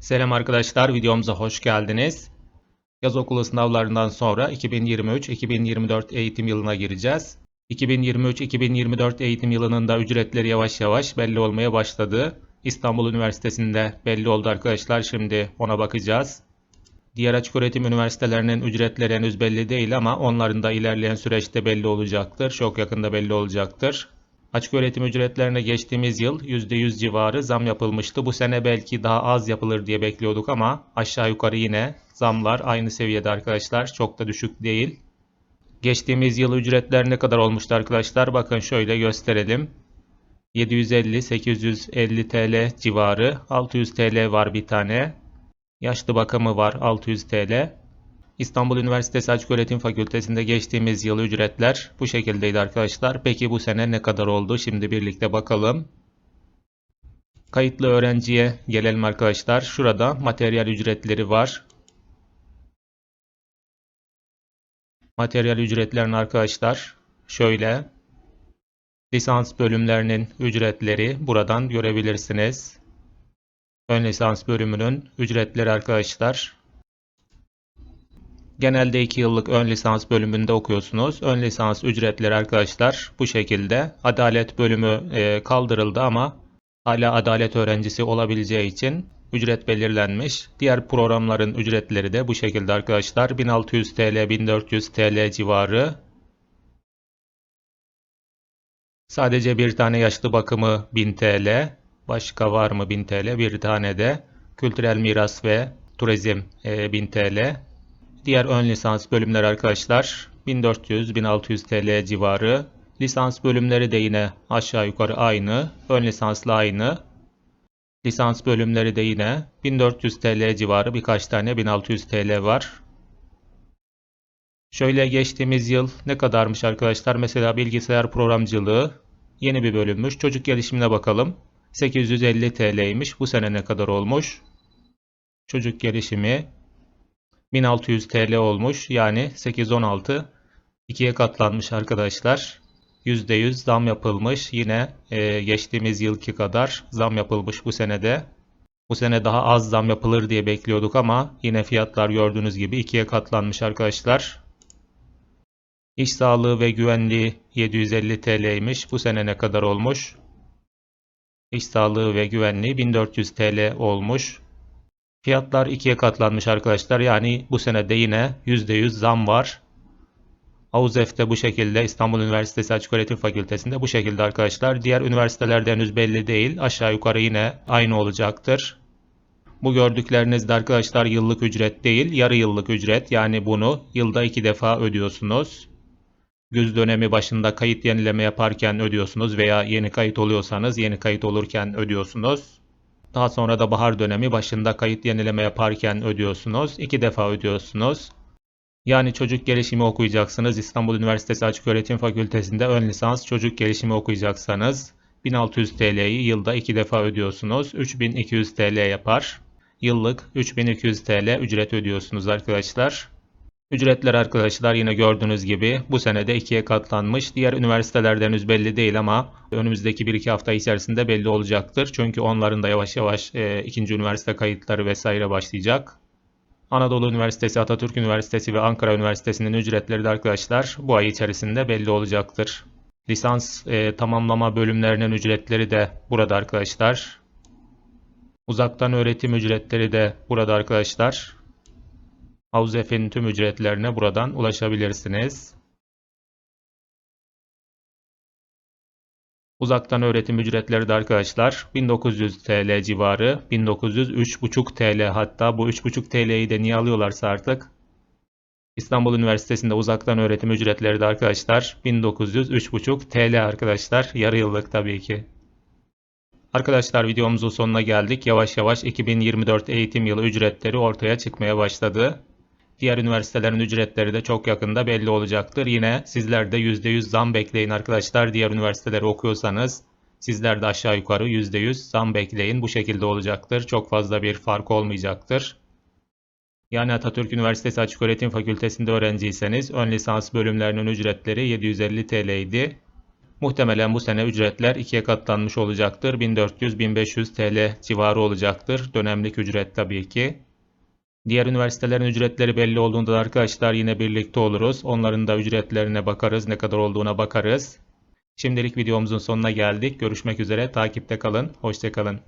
Selam arkadaşlar, videomuza hoş geldiniz. Yaz okulu sınavlarından sonra 2023-2024 eğitim yılına gireceğiz. 2023-2024 eğitim yılının da ücretleri yavaş yavaş belli olmaya başladı. İstanbul Üniversitesi'nde belli oldu arkadaşlar. Şimdi ona bakacağız. Diğer açıköğretim üniversitelerinin ücretleri henüz belli değil ama onların da ilerleyen süreçte belli olacaktır. Çok yakında belli olacaktır. Açık öğretim ücretlerine geçtiğimiz yıl %100 civarı zam yapılmıştı. Bu sene belki daha az yapılır diye bekliyorduk ama aşağı yukarı yine zamlar aynı seviyede arkadaşlar. Çok da düşük değil. Geçtiğimiz yıl ücretler ne kadar olmuştu arkadaşlar? Bakın şöyle gösterelim. 750-850 TL civarı. 600 TL var bir tane. Yaşlı bakımı var 600 TL. İstanbul Üniversitesi Açıköğretim Fakültesi'nde geçtiğimiz yıl ücretler bu şekildeydi arkadaşlar. Peki bu sene ne kadar oldu? Şimdi birlikte bakalım. Kayıtlı öğrenciye gelelim arkadaşlar. Şurada materyal ücretleri var. Materyal ücretlerini arkadaşlar şöyle lisans bölümlerinin ücretleri buradan görebilirsiniz. Ön lisans bölümünün ücretleri arkadaşlar Genelde 2 yıllık ön lisans bölümünde okuyorsunuz. Ön lisans ücretleri arkadaşlar bu şekilde. Adalet bölümü e, kaldırıldı ama hala adalet öğrencisi olabileceği için ücret belirlenmiş. Diğer programların ücretleri de bu şekilde arkadaşlar. 1600 TL, 1400 TL civarı. Sadece bir tane yaşlı bakımı 1000 TL. Başka var mı 1000 TL? Bir tane de kültürel miras ve turizm e, 1000 TL. Diğer ön lisans bölümler arkadaşlar 1400-1600 TL civarı. Lisans bölümleri de yine aşağı yukarı aynı. Ön lisansla aynı. Lisans bölümleri de yine 1400 TL civarı birkaç tane 1600 TL var. Şöyle geçtiğimiz yıl ne kadarmış arkadaşlar? Mesela bilgisayar programcılığı yeni bir bölümmüş. Çocuk gelişimine bakalım. 850 TL'ymiş. Bu sene ne kadar olmuş? Çocuk gelişimi 1600 TL olmuş. Yani 816 ikiye katlanmış arkadaşlar. %100 zam yapılmış. Yine e, geçtiğimiz yılki kadar zam yapılmış bu senede. Bu sene daha az zam yapılır diye bekliyorduk ama yine fiyatlar gördüğünüz gibi ikiye katlanmış arkadaşlar. İş sağlığı ve güvenliği 750 TL'ymiş. Bu sene ne kadar olmuş? İş sağlığı ve güvenliği 1400 TL olmuş. Fiyatlar ikiye katlanmış arkadaşlar. Yani bu sene de yine %100 zam var. AUZEF'te bu şekilde İstanbul Üniversitesi Açıköğretim Fakültesi'nde bu şekilde arkadaşlar. Diğer üniversitelerde henüz belli değil. Aşağı yukarı yine aynı olacaktır. Bu gördükleriniz de arkadaşlar yıllık ücret değil, yarı yıllık ücret. Yani bunu yılda iki defa ödüyorsunuz. Güz dönemi başında kayıt yenileme yaparken ödüyorsunuz veya yeni kayıt oluyorsanız yeni kayıt olurken ödüyorsunuz. Daha sonra da bahar dönemi başında kayıt yenileme yaparken ödüyorsunuz. İki defa ödüyorsunuz. Yani çocuk gelişimi okuyacaksınız. İstanbul Üniversitesi Açıköğretim Fakültesi'nde ön lisans çocuk gelişimi okuyacaksanız 1600 TL'yi yılda iki defa ödüyorsunuz. 3200 TL yapar. Yıllık 3200 TL ücret ödüyorsunuz arkadaşlar. Ücretler arkadaşlar yine gördüğünüz gibi bu senede ikiye katlanmış. Diğer üniversitelerde henüz belli değil ama önümüzdeki 1-2 hafta içerisinde belli olacaktır. Çünkü onların da yavaş yavaş e, ikinci üniversite kayıtları vesaire başlayacak. Anadolu Üniversitesi, Atatürk Üniversitesi ve Ankara Üniversitesi'nin ücretleri de arkadaşlar bu ay içerisinde belli olacaktır. Lisans e, tamamlama bölümlerinin ücretleri de burada arkadaşlar. Uzaktan öğretim ücretleri de burada arkadaşlar. Havzef'in tüm ücretlerine buradan ulaşabilirsiniz. Uzaktan öğretim ücretleri de arkadaşlar 1900 TL civarı, 1900 3,5 TL hatta bu 3,5 TL'yi de niye alıyorlarsa artık İstanbul Üniversitesi'nde uzaktan öğretim ücretleri de arkadaşlar 1900 3,5 TL arkadaşlar yarı yıllık tabii ki. Arkadaşlar videomuzun sonuna geldik. Yavaş yavaş 2024 eğitim yılı ücretleri ortaya çıkmaya başladı. Diğer üniversitelerin ücretleri de çok yakında belli olacaktır. Yine sizler de %100 zam bekleyin arkadaşlar. Diğer üniversiteleri okuyorsanız sizler de aşağı yukarı %100 zam bekleyin. Bu şekilde olacaktır. Çok fazla bir fark olmayacaktır. Yani Atatürk Üniversitesi Açıköğretim Fakültesi'nde öğrenciyseniz ön lisans bölümlerinin ücretleri 750 TL idi. Muhtemelen bu sene ücretler ikiye katlanmış olacaktır. 1400-1500 TL civarı olacaktır. Dönemlik ücret tabii ki. Diğer üniversitelerin ücretleri belli olduğunda da arkadaşlar yine birlikte oluruz. Onların da ücretlerine bakarız, ne kadar olduğuna bakarız. Şimdilik videomuzun sonuna geldik. Görüşmek üzere, takipte kalın, hoşçakalın.